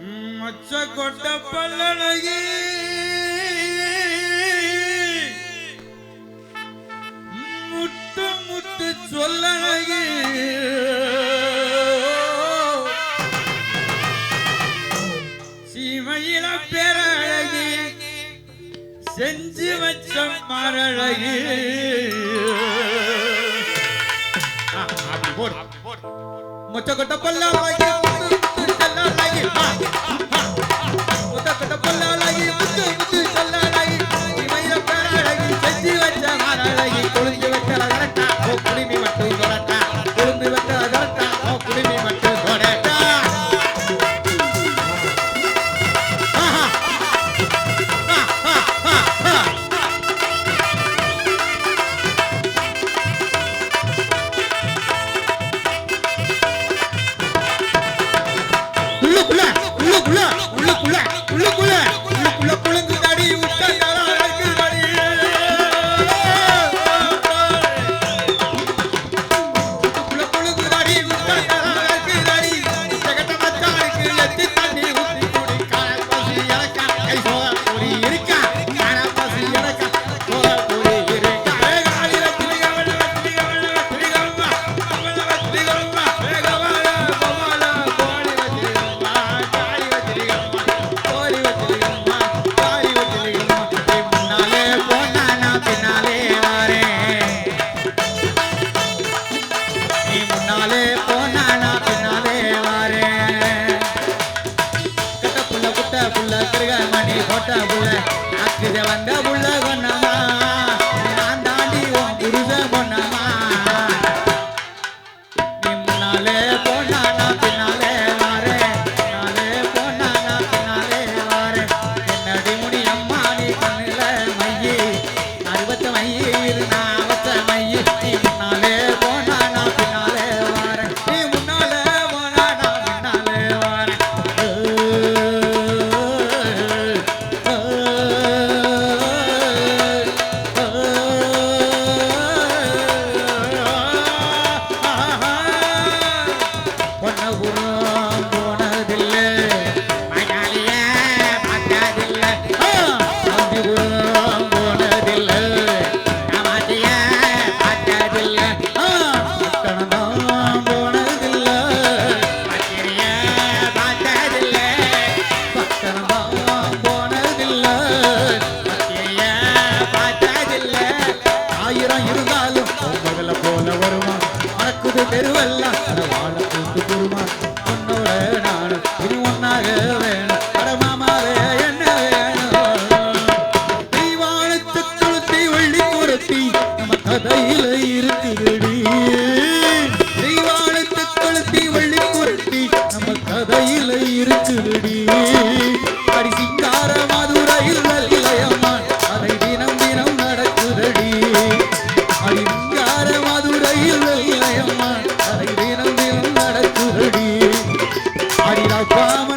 மச்ச கொட்ட பல்லழகி முட்டு முட்டு சொல்லழகி சீமையில பேரழகி செஞ்சு வச்ச மரழகி மொச்ச கொட்ட பல்லழகி. கொல்லாளாகி முத்த கொல்லாளாகி முத்து வந்த புள்ள. அக்குத வந்த புள்ள. போல வருமா? அறக்குது தெருவெல்லாம். வாழ கூட்டு குருமா உன்னோட I'll.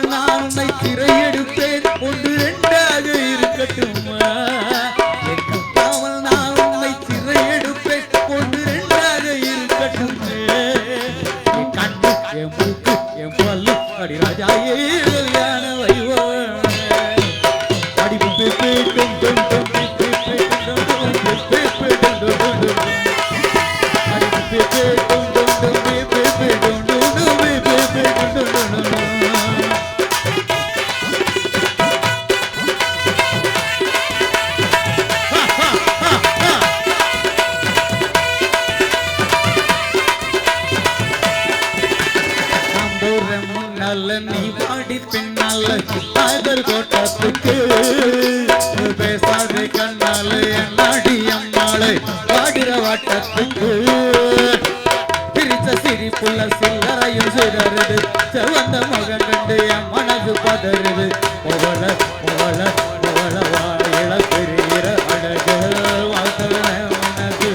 ஆட்டத்துக்கு பிரிச்ச சிரிப்புள்ள சில்லறையும் சிறருது செவந்த மகன் கண்டு என் மனசு பதறுது. புகழ புகழ புகழ வாழ பெறுகிற அழகு. வாசல் மனசு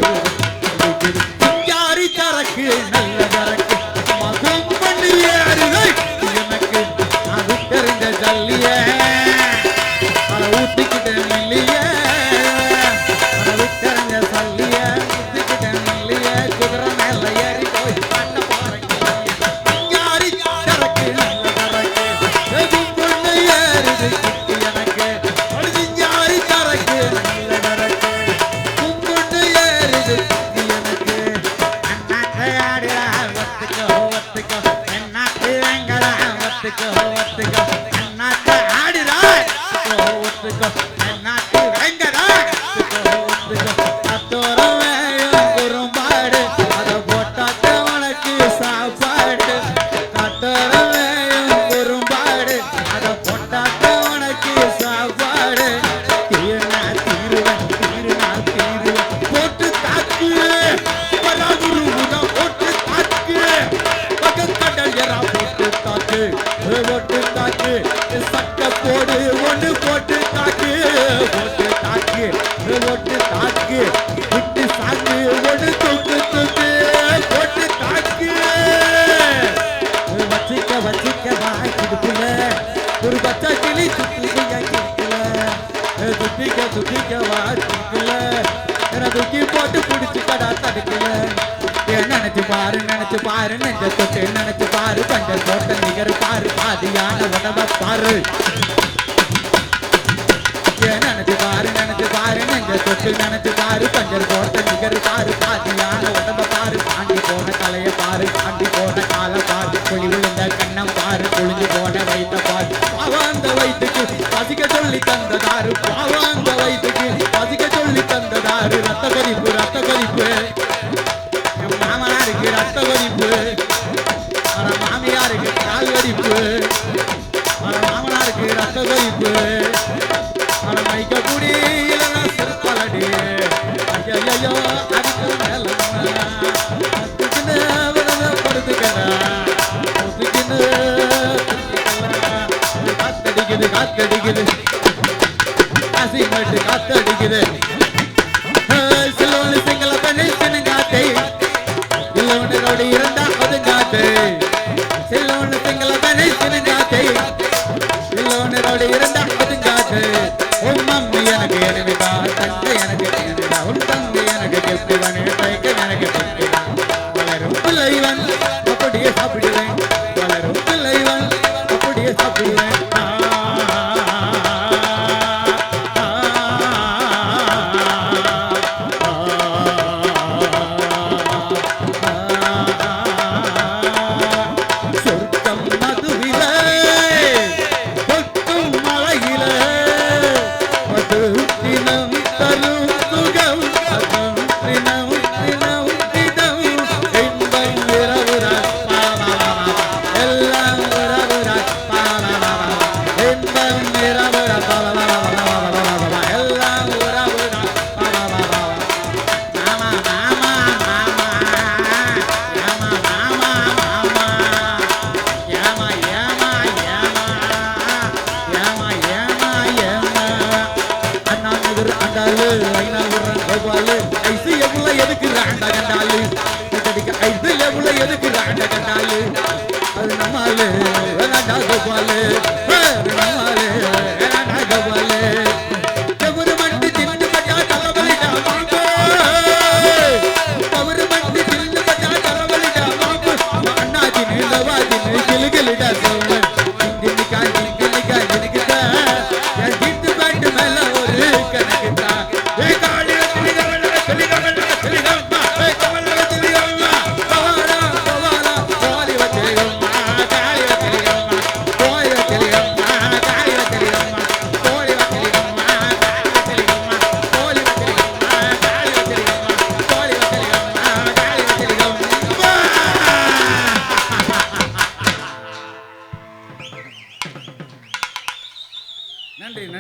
யாரி தரக்கு Teca, ralé, teca தூக்கி போட்டு பிடிச்சு கடா தடுக்கல. நினைச்சு பாரு நினைச்சு பாரு நெஞ்ச தொட்டு நினைச்சு பாரு பஞ்ச தோட்ட நிகர் பாரு பாதியான உணவை பாரு. நினைச்சு பாரு நினைச்சு பாரு நெஞ்ச தொட்டு நினைச்சு பாரு பஞ்சர் தோட்ட நிகர் பாரு பாதியான உணவை உன்னோடு இருந்தால் முடிஞ்சாது உன் மம்மி எனக்கு அது நம்மாலே